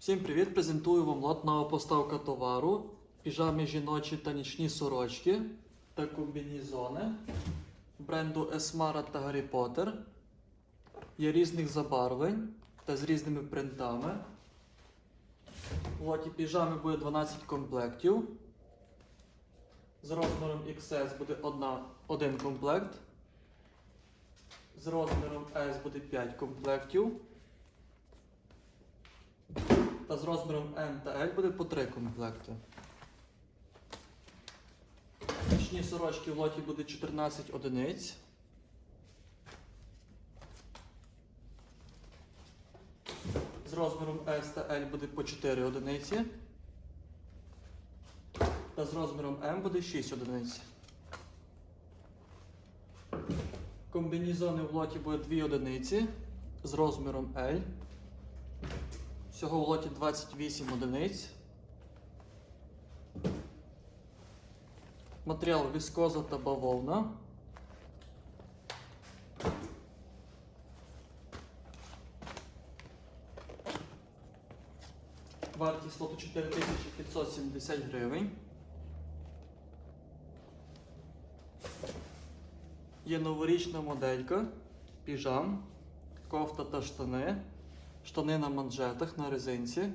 Всім привіт! Презентую вам лот нова поставка товару, піжами жіночі та нічні сорочки та комбінізони бренду Esmara та Harry Potter. Є різних забарвлень та з різними принтами. Лоті піжами буде 12 комплектів. З розміром XS буде одна, один комплект. З розміром S буде 5 комплектів. Та з розміром M та L буде по 3 комплекти. Нічні сорочки в лоті буде 14 одиниць. З розміром S та L буде по 4 одиниці. Та з розміром M буде 6 одиниць. Комбінізони в лоті буде 2 одиниці з розміром L. Всього в лоті 28 одиниць. Матеріал віскоза та бавовна. Вартість лоту 4570 гривень. Є новорічна моделька, піжам, кофта та штани, штани на манжетах на резинці.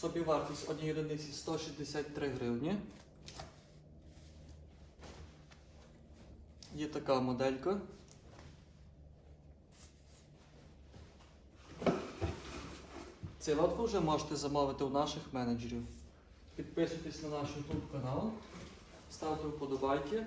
Собівартість однієї одиниці 163 гривні. Є така моделька. Цей лот вже можете замовити у наших менеджерів. Підписуйтесь на наш YouTube канал, ставте вподобайки,